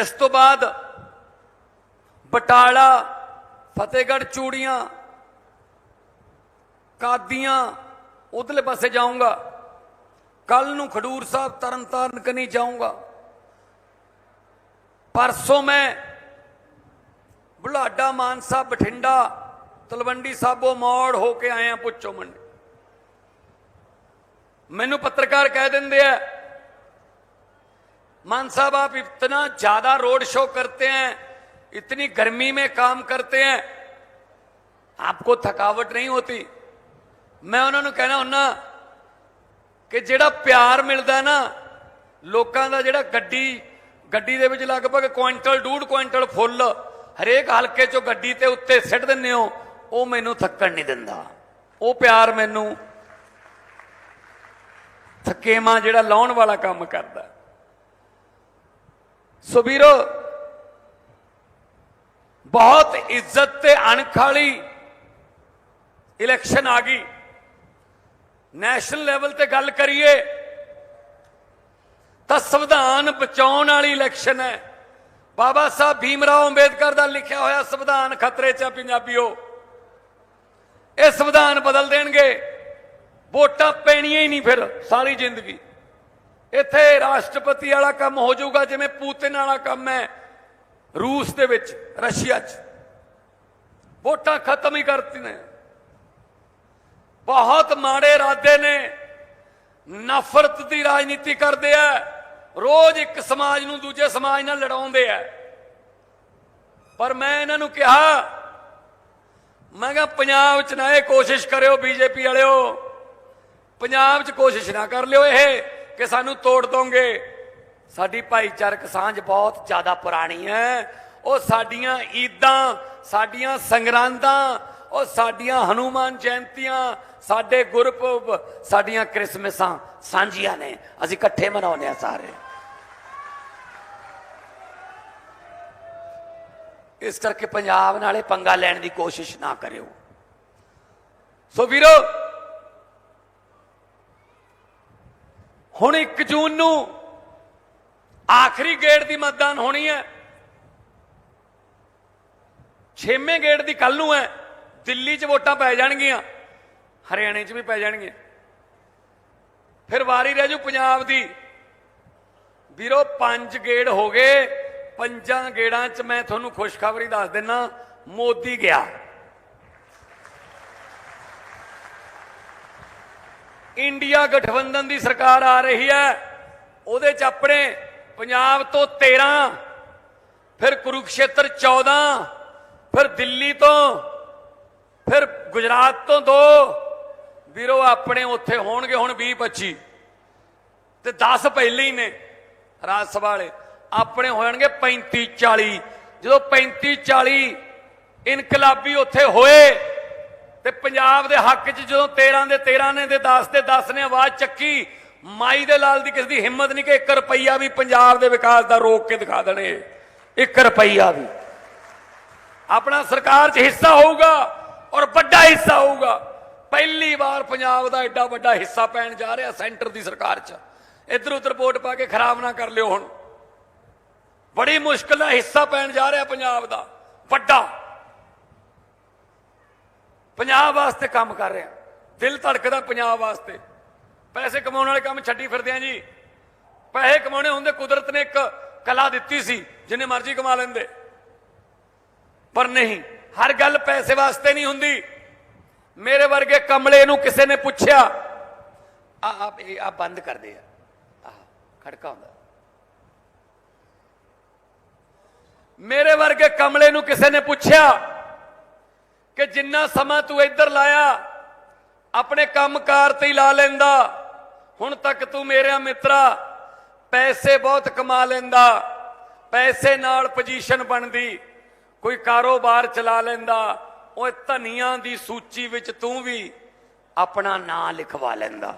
ਇਸ ਤੋਂ ਬਾਅਦ ਬਟਾਲਾ, ਫਤਿਹਗੜ੍ਹ, ਚੂੜੀਆਂ, ਕਾਦੀਆਂ, ਉਧਰਲੇ ਪਾਸੇ ਜਾਊਂਗਾ। ਕੱਲ ਨੂੰ ਖਡੂਰ ਸਾਹਿਬ ਤਰਨਤਾਰਨ ਕਨੀ ਜਾਊਂਗਾ। ਪਰਸੋਂ ਮੈਂ ਬੁਲਾਡਾ ਮਾਨਸਾ, ਬਠਿੰਡਾ, ਤਲਵੰਡੀ ਸਾਬੋ ਮੌੜ ਹੋ ਕੇ ਆਇਆ ਪੁੱਛੋ ਮੰਡੀ। ਮੈਨੂੰ ਪੱਤਰਕਾਰ ਕਹਿ ਦਿੰਦੇ ਆ मान साहब आप इतना ज्यादा रोड शो करते हैं इतनी गर्मी में काम करते हैं आपको थकावट नहीं होती ਮੈਂ ਉਹਨਾਂ ਨੂੰ ਕਹਿਣਾ ਹੁੰਨਾ ਕਿ ਜਿਹੜਾ ਪਿਆਰ ਮਿਲਦਾ ਨਾ ਲੋਕਾਂ ਦਾ ਜਿਹੜਾ ਗੱਡੀ ਗੱਡੀ ਦੇ ਵਿੱਚ ਲਗਭਗ ਕੁਇੰਟਲ ਡੂਢ ਕੁਇੰਟਲ ਫੁੱਲ ਹਰੇਕ ਹਲਕੇ ਚੋਂ ਗੱਡੀ ਤੇ ਉੱਤੇ ਸਿੱਟ ਦਿੰਦੇ ਹੋ ਉਹ ਮੈਨੂੰ ਥੱਕਣ ਨਹੀਂ ਦਿੰਦਾ ਉਹ ਪਿਆਰ ਮੈਨੂੰ ਥਕੇਮਾ ਜਿਹੜਾ ਲਾਉਣ ਵਾਲਾ ਕੰਮ ਕਰਦਾ ਸੋ ਵੀਰੋ, ਬਹੁਤ ਇੱਜ਼ਤ ਤੇ ਅਣਖ ਵਾਲੀ ਇਲੈਕਸ਼ਨ ਆ ਗਈ। ਨੈਸ਼ਨਲ ਲੈਵਲ ਤੇ ਗੱਲ ਕਰੀਏ ਤਾਂ ਸੰਵਿਧਾਨ ਬਚਾਉਣ ਵਾਲੀ ਇਲੈਕਸ਼ਨ ਹੈ। ਬਾਬਾ ਸਾਹਿਬ ਭੀਮ ਰਾਓ ਅੰਬੇਦਕਰ ਦਾ ਲਿਖਿਆ ਹੋਇਆ ਸੰਵਿਧਾਨ ਖਤਰੇ 'ਚ ਹੈ ਪੰਜਾਬੀਓ। ਇਹ ਸੰਵਿਧਾਨ ਬਦਲ ਦੇਣਗੇ। ਵੋਟਾਂ ਪੈਣੀਆਂ ਹੀ ਨਹੀਂ ਫਿਰ ਸਾਰੀ ਜ਼ਿੰਦਗੀ। ਇੱਥੇ ਰਾਸ਼ਟਰਪਤੀ ਵਾਲਾ ਕੰਮ ਹੋ ਜਾਊਗਾ, ਜਿਵੇਂ ਪੂਤਿਨ ਵਾਲਾ ਕੰਮ ਹੈ, ਰੂਸ ਦੇ ਵਿੱਚ, ਰਸ਼ੀਆ 'ਚ। ਵੋਟਾਂ ਖਤਮ ਹੀ ਕਰਤੀ ਨੇ ਬਹੁਤ ਮਾੜੇ ਇਰਾਦੇ ਨੇ। ਨਫ਼ਰਤ ਦੀ ਰਾਜਨੀਤੀ ਕਰਦੇ ਆ। ਰੋਜ਼ ਇੱਕ ਸਮਾਜ ਨੂੰ ਦੂਜੇ ਸਮਾਜ ਨਾਲ ਲੜਾਉਂਦੇ ਆ। ਪਰ ਮੈਂ ਇਹਨਾਂ ਨੂੰ ਕਿਹਾ, ਮੈਂ ਕਿਹਾ, ਪੰਜਾਬ 'ਚ ਨਾ ਇਹ ਕੋਸ਼ਿਸ਼ ਕਰਿਓ, ਬੀਜੇਪੀ ਵਾਲਿਓ। ਪੰਜਾਬ 'ਚ ਕੋਸ਼ਿਸ਼ ਨਾ ਕਰ ਲਿਓ ਇਹ। ਕਿ ਸਾਨੂੰ ਤੋੜ ਦੋਗੇ? ਸਾਡੀ ਭਾਈਚਾਰਕ ਸਾਂਝ ਬਹੁਤ ਜ਼ਿਆਦਾ ਪੁਰਾਣੀ ਹੈ। ਉਹ ਸਾਡੀਆਂ ਈਦਾਂ, ਸਾਡੀਆਂ ਸੰਗਰਾਂਦਾਂ, ਉਹ ਸਾਡੀਆਂ ਹਨੂਮਾਨ ਜਯੰਤੀਆਂ, ਸਾਡੇ ਗੁਰਪੁਰਬ, ਸਾਡੀਆਂ ਕ੍ਰਿਸਮਸਾਂ ਸਾਂਝੀਆਂ ਨੇ। ਅਸੀਂ ਇਕੱਠੇ ਮਨਾਉਂਦੇ ਆ ਸਾਰੇ। ਇਸ ਕਰਕੇ ਪੰਜਾਬ ਨਾਲੇ ਪੰਗਾ ਲੈਣ ਦੀ ਕੋਸ਼ਿਸ਼ ਨਾ ਕਰਿਓ। ਸੋ ਵੀਰੋ ਹੁਣ 1 ਜੂਨ ਨੂੰ ਆਖਰੀ ਗੇੜ ਦੀ ਮਤਦਾਨ ਹੋਣੀ ਹੈ। ਛੇਵੇਂ ਗੇੜ ਦੀ ਕੱਲ ਨੂੰ ਹੈ। ਦਿੱਲੀ 'ਚ ਵੋਟਾਂ ਪੈ ਜਾਣਗੀਆਂ। ਹਰਿਆਣੇ 'ਚ ਵੀ ਪੈ ਜਾਣਗੀਆਂ। ਫਿਰ ਵਾਰੀ ਰਹਿ ਜੂ ਪੰਜਾਬ ਦੀ। ਵੀਰੋ, ਪੰਜ ਗੇੜ ਹੋ ਗਏ। ਪੰਜਾਂ ਗੇੜਾਂ 'ਚ ਮੈਂ ਤੁਹਾਨੂੰ ਖੁਸ਼ਖਬਰੀ ਦੱਸ ਦਿੰਨਾ। ਮੋਦੀ ਗਿਆ। ਇੰਡੀਆ ਗਠਬੰਧਨ ਦੀ ਸਰਕਾਰ ਆ ਰਹੀ ਹੈ, ਉਹਦੇ 'ਚ ਆਪਣੇ ਪੰਜਾਬ ਤੋਂ 13 ਫਿਰ ਕੁਰੂਕਸ਼ੇਤਰ 14 ਫਿਰ ਦਿੱਲੀ ਤੋਂ, ਫਿਰ ਗੁਜਰਾਤ ਤੋਂ ਦੋ। ਵੀਰੋ, ਆਪਣੇ ਉੱਥੇ ਹੋਣਗੇ ਹੁਣ 20 25 ਤੇ 10 ਪਹਿਲੇ ਹੀ ਨੇ ਰਾਜ ਸਭਾ ਵਾਲੇ। ਆਪਣੇ ਹੋ ਜਾਣਗੇ 35 40 ਜਦੋਂ 35 40 ਇਨਕਲਾਬੀ ਉੱਥੇ ਹੋਏ ਤੇ ਪੰਜਾਬ ਦੇ ਹੱਕ 'ਚ ਜਦੋਂ 13 ਦੇ 13 ਨੇ ਤੇ 10 ਦੇ 10 ਨੇ ਆਵਾਜ਼ ਚੱਕੀ, ਮਾਈ ਦੇ ਲਾਲ ਦੀ ਕਿਸੇ ਦੀ ਹਿੰਮਤ ਨਹੀਂ ਕਿ 1 ਰੁਪਈਆ ਵੀ ਪੰਜਾਬ ਦੇ ਵਿਕਾਸ ਦਾ ਰੋਕ ਕੇ ਦਿਖਾ ਦੇਣੇ। 1 ਰੁਪਈਆ ਵੀ। ਆਪਣਾ ਸਰਕਾਰ 'ਚ ਹਿੱਸਾ ਹੋਊਗਾ ਔਰ ਵੱਡਾ ਹਿੱਸਾ ਹੋਊਗਾ। ਪਹਿਲੀ ਵਾਰ ਪੰਜਾਬ ਦਾ ਐਡਾ ਵੱਡਾ ਹਿੱਸਾ ਪੈਣ ਜਾ ਰਿਹਾ ਸੈਂਟਰ ਦੀ ਸਰਕਾਰ 'ਚ। ਇੱਧਰ ਉੱਧਰ ਵੋਟ ਪਾ ਕੇ ਖਰਾਬ ਨਾ ਕਰ ਲਿਓ ਹੁਣ। ਬੜੀ ਮੁਸ਼ਕਲ ਨਾਲ ਹਿੱਸਾ ਪੈਣ ਜਾ ਰਿਹਾ ਪੰਜਾਬ ਦਾ। ਵੱਡਾ। ਪੰਜਾਬ ਵਾਸਤੇ ਕੰਮ ਕਰ ਰਿਹਾ। ਦਿਲ ਧੜਕਦਾ ਪੰਜਾਬ ਵਾਸਤੇ। ਪੈਸੇ ਕਮਾਉਣ ਵਾਲੇ ਕੰਮ ਛੱਡੀ ਫਿਰਦੇ ਆ ਜੀ। ਪੈਸੇ ਕਮਾਉਣੇ ਹੁੰਦੇ, ਕੁਦਰਤ ਨੇ ਇੱਕ ਕਲਾ ਦਿੱਤੀ ਸੀ, ਜਿੰਨੇ ਮਰਜ਼ੀ ਕਮਾ ਲੈਂਦੇ। ਪਰ ਨਹੀਂ, ਹਰ ਗੱਲ ਪੈਸੇ ਵਾਸਤੇ ਨਹੀਂ ਹੁੰਦੀ। ਮੇਰੇ ਵਰਗੇ ਕਮਲੇ ਨੂੰ ਕਿਸੇ ਨੇ ਪੁੱਛਿਆ, ਆ ਆਪ ਇਹ, ਆ ਬੰਦ ਕਰਦੇ ਆ। ਆਹ, ਖੜਕਾ ਹੁੰਦਾ। ਮੇਰੇ ਵਰਗੇ ਕਮਲੇ ਨੂੰ ਕਿਸੇ ਨੇ ਪੁੱਛਿਆ ਕਿ ਜਿੰਨਾ ਸਮਾਂ ਤੂੰ ਇੱਧਰ ਲਾਇਆ, ਆਪਣੇ ਕੰਮਕਾਰ ਤੇ ਹੀ ਲਾ ਲੈਂਦਾ। ਹੁਣ ਤੱਕ ਤੂੰ ਮੇਰਾ ਮਿੱਤਰਾ, ਪੈਸੇ ਬਹੁਤ ਕਮਾ ਲੈਂਦਾ। ਪੈਸੇ ਨਾਲ ਪੋਜੀਸ਼ਨ ਬਣਦੀ, ਕੋਈ ਕਾਰੋਬਾਰ ਚਲਾ ਲੈਂਦਾ। ਉਹ ਧਨੀਆਂ ਦੀ ਸੂਚੀ ਵਿੱਚ ਤੂੰ ਵੀ ਆਪਣਾ ਨਾਂ ਲਿਖਵਾ ਲੈਂਦਾ।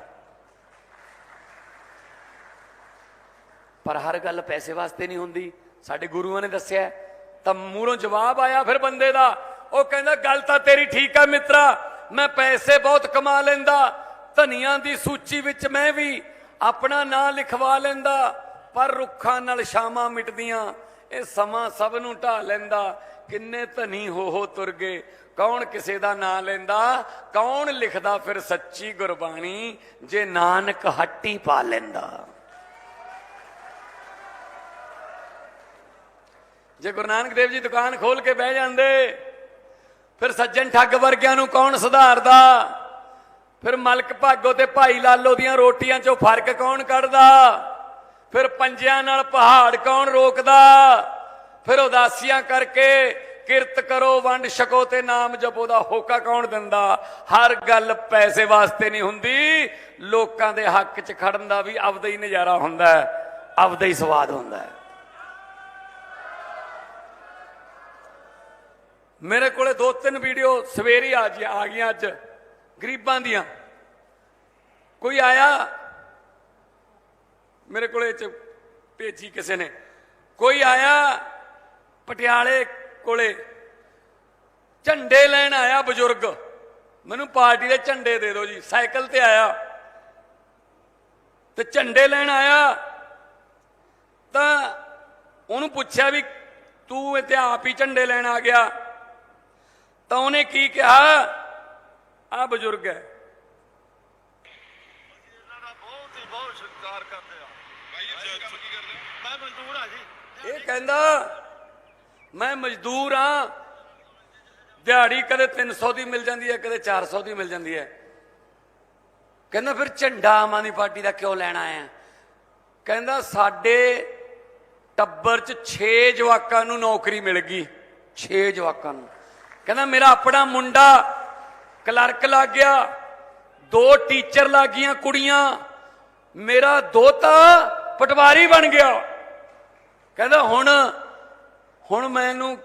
ਪਰ ਹਰ ਗੱਲ ਪੈਸੇ ਵਾਸਤੇ ਨਹੀਂ ਹੁੰਦੀ। ਸਾਡੇ ਗੁਰੂਆਂ ਨੇ ਦੱਸਿਆ, ਤਾਂ ਮੂਹਰੋਂ ਜਵਾਬ ਆਇਆ ਫਿਰ ਬੰਦੇ ਦਾ। ਉਹ ਕਹਿੰਦਾ, ਗੱਲ ਤਾਂ ਤੇਰੀ ਠੀਕ ਆ ਮਿੱਤਰਾ, ਮੈਂ ਪੈਸੇ ਬਹੁਤ ਕਮਾ ਲੈਂਦਾ, ਧਨੀਆਂ ਦੀ ਸੂਚੀ ਵਿੱਚ ਮੈਂ ਵੀ ਆਪਣਾ ਨਾਂ ਲਿਖਵਾ ਲੈਂਦਾ, ਪਰ ਰੁੱਖਾਂ ਨਾਲ ਸ਼ਾਮਾਂ ਮਿਟਦੀਆਂ, ਇਹ ਸਮਾਂ ਸਭ ਨੂੰ ਢਾ ਲੈਂਦਾ, ਕਿੰਨੇ ਧਨੀ ਹੋ ਹੋ ਤੁਰ ਗਏ, ਕੌਣ ਕਿਸੇ ਦਾ ਨਾਂ ਲੈਂਦਾ, ਕੌਣ ਲਿਖਦਾ ਫਿਰ ਸੱਚੀ ਗੁਰਬਾਣੀ, ਜੇ ਨਾਨਕ ਹੱਟੀ ਪਾ ਲੈਂਦਾ? ਜੇ ਗੁਰੂ ਨਾਨਕ ਦੇਵ ਜੀ ਦੁਕਾਨ ਖੋਲ ਕੇ ਬਹਿ ਜਾਂਦੇ ਫਿਰ ਸੱਜਣ ਠੱਗ ਵਰਗਿਆਂ ਨੂੰ ਕੌਣ ਸੁਧਾਰਦਾ? ਫਿਰ ਮਲਕ ਭਾਗੋ ਤੇ ਭਾਈ ਲਾਲੋ ਦੀਆਂ ਰੋਟੀਆਂ 'ਚੋਂ ਫ਼ਰਕ ਕੌਣ ਕੱਢਦਾ? ਫਿਰ ਪੰਜਿਆਂ ਨਾਲ ਪਹਾੜ ਕੌਣ ਰੋਕਦਾ? ਫਿਰ ਉਦਾਸੀਆਂ ਕਰਕੇ ਕਿਰਤ ਕਰੋ, ਵੰਡ ਛਕੋ ਤੇ ਨਾਮ ਜਪੋ ਦਾ ਹੋਕਾ ਕੌਣ ਦਿੰਦਾ? ਹਰ ਗੱਲ ਪੈਸੇ ਵਾਸਤੇ ਨਹੀਂ ਹੁੰਦੀ। ਲੋਕਾਂ ਦੇ ਹੱਕ 'ਚ ਖੜਨ ਦਾ ਵੀ ਆਪਦਾ ਹੀ ਨਜ਼ਾਰਾ ਹੁੰਦਾ ਹੈ, ਆਪਦਾ ਹੀ ਸਵਾਦ ਹੁੰਦਾ ਹੈ। ਮੇਰੇ ਕੋਲੇ ਦੋ ਤਿੰਨ ਵੀਡੀਓ ਸਵੇਰੇ ਆ ਜੀ ਆ ਗਈਆਂ ਅੱਜ, ਗਰੀਬਾਂ ਦੀਆਂ। ਕੋਈ ਆਇਆ? ਮੇਰੇ ਕੋਲੇ ਚ ਭੇਜੀ ਕਿਸੇ ਨੇ। ਕੋਈ ਆਇਆ? ਪਟਿਆਲੇ ਕੋਲੇ। ਝੰਡੇ ਲੈਣ ਆਇਆ ਬਜ਼ੁਰਗ। ਮੈਨੂੰ ਪਾਰਟੀ ਦੇ ਝੰਡੇ ਦੇ ਦਿਓ ਜੀ, ਸਾਈਕਲ ਤੇ ਆਇਆ। ਤੇ ਝੰਡੇ ਲੈਣ ਆਇਆ। ਤਾਂ ਉਹਨੂੰ ਪੁੱਛਿਆ ਵੀ ਤੂੰ ਇੱਥੇ ਆਪ ਹੀ ਝੰਡੇ ਲੈਣ ਆ ਗਿਆ। ਤਾਂ ਉਹਨੇ ਕੀ ਕਿਹਾ? ਆ ਬਜ਼ੁਰਗ ਹੈ। ਇਹ ਕਹਿੰਦਾ, ਮੈਂ ਮਜ਼ਦੂਰ ਆ ਦਿਹਾੜੀ ਕਦੇ 300 ਦੀ ਮਿਲ ਜਾਂਦੀ ਹੈ, ਕਦੇ 400 ਦੀ ਮਿਲ ਜਾਂਦੀ ਹੈ। ਕਹਿੰਦਾ, ਫਿਰ ਝੰਡਾ ਆਮ ਆਦਮੀ ਪਾਰਟੀ ਦਾ ਕਿਉਂ ਲੈਣਾ ਆਇਆ? ਕਹਿੰਦਾ, ਸਾਡੇ ਟੱਬਰ 'ਚ 6 ਜਵਾਕਾਂ ਨੂੰ ਨੌਕਰੀ ਮਿਲ ਗਈ। 6 ਜਵਾਕਾਂ ਨੂੰ। ਕਹਿੰਦਾ, ਮੇਰਾ ਆਪਣਾ ਮੁੰਡਾ ਕਲਰਕ ਲੱਗ ਗਿਆ, ਦੋ ਟੀਚਰ ਲੱਗ ਗਈਆਂ ਕੁੜੀਆਂ, ਮੇਰਾ ਦੋਤਾ ਪਟਵਾਰੀ ਬਣ ਗਿਆ। ਕਹਿੰਦਾ, ਹੁਣ ਹੁਣ ਮੈਨੂੰ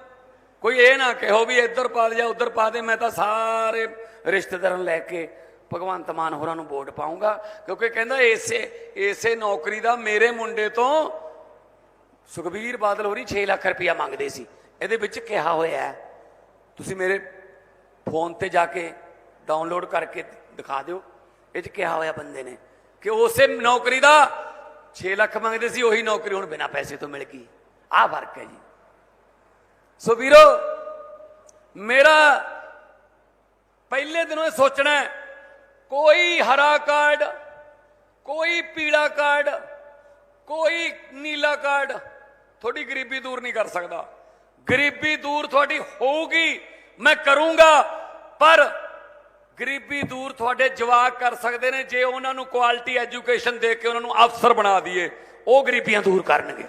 ਕੋਈ ਇਹ ਨਾ ਕਹੋ ਵੀ ਇੱਧਰ ਪਾ ਦੇ ਜਾਂ ਉੱਧਰ ਪਾ ਦੇ, ਮੈਂ ਤਾਂ ਸਾਰੇ ਰਿਸ਼ਤੇਦਾਰਾਂ ਨੂੰ ਲੈ ਕੇ ਭਗਵੰਤ ਮਾਨ ਹੋਰਾਂ ਨੂੰ ਵੋਟ ਪਾਉਂਗਾ ਕਿਉਂਕਿ ਕਹਿੰਦਾ, ਇਸੇ ਇਸੇ ਨੌਕਰੀ ਦਾ ਮੇਰੇ ਮੁੰਡੇ ਤੋਂ ਸੁਖਬੀਰ ਬਾਦਲ ਹੋਰੀ 6 ਲੱਖ ਰੁਪਇਆ ਮੰਗਦੇ ਸੀ। ਇਹਦੇ ਵਿੱਚ ਕਿਹਾ ਹੋਇਆ ਹੈ ਤੁਸੀਂ ਮੇਰੇ ਫੋਨ ਤੇ ਜਾ ਕੇ ਡਾਊਨਲੋਡ ਕਰਕੇ ਦਿਖਾ ਦਿਓ। ਇਹ 'ਚ ਕਿਹਾ ਹੋਇਆ ਬੰਦੇ ਨੇ ਕਿ ਉਸੇ ਨੌਕਰੀ ਦਾ 6 ਲੱਖ ਮੰਗਦੇ ਸੀ, ਉਹੀ ਨੌਕਰੀ ਹੁਣ ਬਿਨਾਂ ਪੈਸੇ ਤੋਂ ਮਿਲ ਗਈ। ਆਹ ਫ਼ਰਕ ਹੈ ਜੀ। ਸੋ ਵੀਰੋ, ਮੇਰਾ ਪਹਿਲੇ ਦਿਨੋਂ ਇਹ ਸੋਚਣਾ ਕੋਈ ਹਰਾ ਕਾਰਡ, ਕੋਈ ਪੀਲਾ ਕਾਰਡ, ਕੋਈ ਨੀਲਾ ਕਾਰਡ ਤੁਹਾਡੀ ਗਰੀਬੀ ਦੂਰ ਨਹੀਂ ਕਰ ਸਕਦਾ। ਗਰੀਬੀ ਦੂਰ ਤੁਹਾਡੀ ਮੈਂ ਕਰੂੰਗਾ, ਪਰ ਗਰੀਬੀ ਦੂਰ ਤੁਹਾਡੇ ਜਵਾਕ ਕਰ ਸਕਦੇ ਨੇ, ਜੇ ਉਹਨਾਂ ਨੂੰ ਕੁਆਲਿਟੀ ਐਜੂਕੇਸ਼ਨ ਦੇ ਕੇ ਉਹਨਾਂ ਨੂੰ ਅਫਸਰ ਬਣਾ ਦਈਏ, ਉਹ ਗਰੀਬੀਆਂ ਦੂਰ ਕਰਨਗੇ।